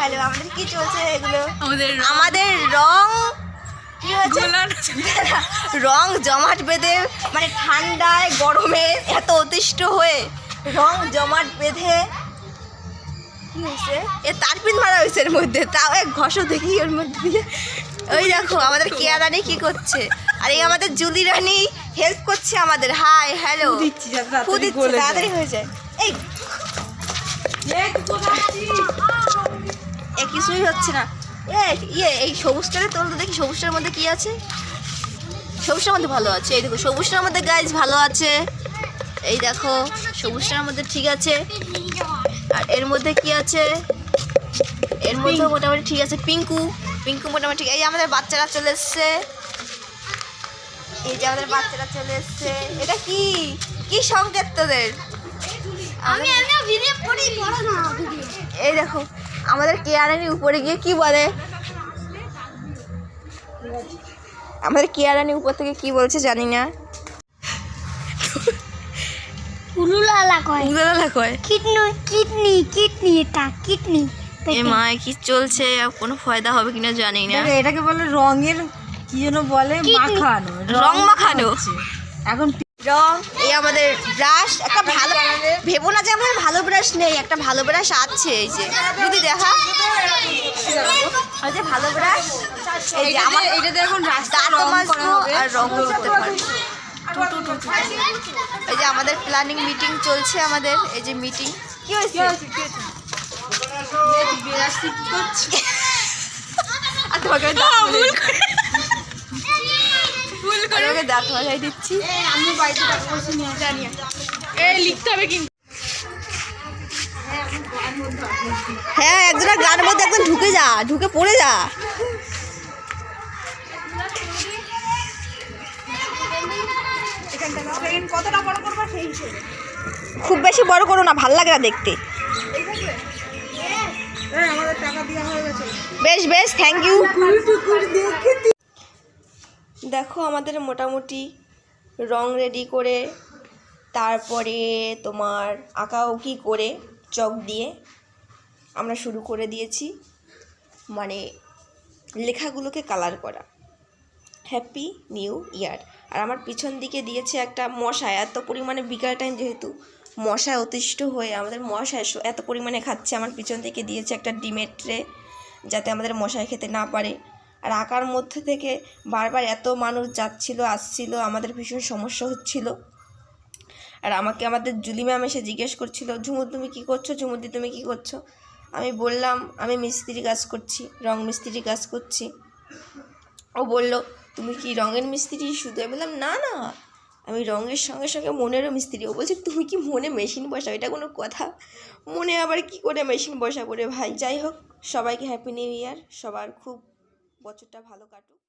Hello আমাদের কি চলছে এগুলো? আমাদের আমাদের রং রং জমাট বেঁধে মানে ঠান্ডায় গরমে এত অতিষ্ঠ হয়ে রং জমাট বেঁধে কি হয়েছে? এ তারপিন মারা হয়েছে এর মধ্যে তাও এক ঘষো দেখি ওর মধ্যে দিয়ে। ওই দেখো আমাদের কেয়া রানী কি করছে? আর এই আমাদের জুলি রানী হেল্প করছে আমাদের। হাই হ্যালো দিচ্ছি। তাড়াতাড়ি হয়ে যায়। এই কিছুই হচ্ছে না। এ ইয়ে এই সবুজটারে তোল তো দেখি সবুজটার মধ্যে কি আছে? সবুজটার মধ্যে ভালো আছে এই দেখো সবুজটার মধ্যে গাইজ ভালো আছে। এই দেখো সবুজটার মধ্যে ঠিক আছে। আর এর মধ্যে কি আছে? এর মধ্যে মোটামুটি ঠিক আছে পিঙ্কু। পিঙ্কু মোটামুটি ঠিক এই আমাদের বাচ্চারা চলে এসছে। এই যে আমাদের বাচ্চারা চলে এসছে। এটা কি? কি সংকেত তোদের? আমি ভিডিও করি না এই দেখো আমাদের কেয়ারানির উপরে গিয়ে কি বলে? আমাদের কেয়ারানি উপর থেকে কি বলছে জানি না। উলুলালা কয়। কয়। কিডনি কিডনি কিডনি এটা কিডনি। এ মা কি চলছে? আর কোনো ফায়দা হবে কিনা জানি না। এটাকে বলে রঙের কি যেন বলে মাখানো। রং মাখানো। এখন রং এই আমাদের ব্রাশ একটা ভালো ভেবো না যে আমাদের ভালো ব্রাশ নেই একটা ভালো ব্রাশ আছে এই যে। যদি দেখা। যে ভালো ব্রাশ এই যে আমার এটাতে এখন রাস্তা রং আর রং করতে পারব। এই যে আমাদের প্ল্যানিং মিটিং চলছে আমাদের এই যে মিটিং কি হয়েছে? আর তোমাকে দাঁত মাজাই দিচ্ছি। আমি বাড়িতে টাকা পয়সা নিয়ে জানি। এই লিখতে হবে কিন্তু। হ্যাঁ একজনের গানের মধ্যে একদম ঢুকে যা ঢুকে পড়ে যা। কতটা বড় করবা সেই হিসেবে। খুব বেশি বড় করো না ভালো লাগে না দেখতে। হ্যাঁ আমাদের টাকা দেওয়া গেছে। বেশ বেশ থ্যাংক ইউ দেখো আমাদের মোটামুটি রং রেডি করে, তারপরে তোমার আঁকাউকি করে, চক দিয়ে আমরা শুরু করে দিয়েছি। মানে লেখাগুলোকে কালার করা। হ্যাপি নিউ ইয়ার আর আমার পিছন দিকে দিয়েছে একটা মশায় এত পরিমাণে বিকাল টাইম যেহেতু মশায় অতিষ্ঠ হয়ে আমাদের মশায় এত পরিমাণে খাচ্ছে। আমার পিছন থেকে দিয়েছে একটা ডিমের ট্রে যাতে আমাদের মশায় খেতে না পারে। আর আঁকার মধ্যে থেকে বারবার এত মানুষ যাচ্ছিল, আসছিল, আমাদের ভীষণ সমস্যা হচ্ছিল। আর আমাকে আমাদের জুলি ম্যাম এসে জিজ্ঞেস করছিল ঝুমুর তুমি কী করছ? ঝুমুদি তুমি কী করছ? আমি বললাম, আমি মিস্ত্রি কাজ করছি রং মিস্ত্রি কাজ করছি। ও বলল, তুমি কি রঙের মিস্ত্রি? শুধু আমি বললাম, না না, আমি রঙের সঙ্গে সঙ্গে মনেরও মিস্ত্রি। ও বলছে, তুমি কি মনে মেশিন বসাও? এটা কোনো কথা? মনে আবার কি করে মেশিন বসাবো রে ভাই? যাই হোক, সবাইকে হ্যাপি নিউ ইয়ার সবার খুব বছরটা ভালো কাটুক।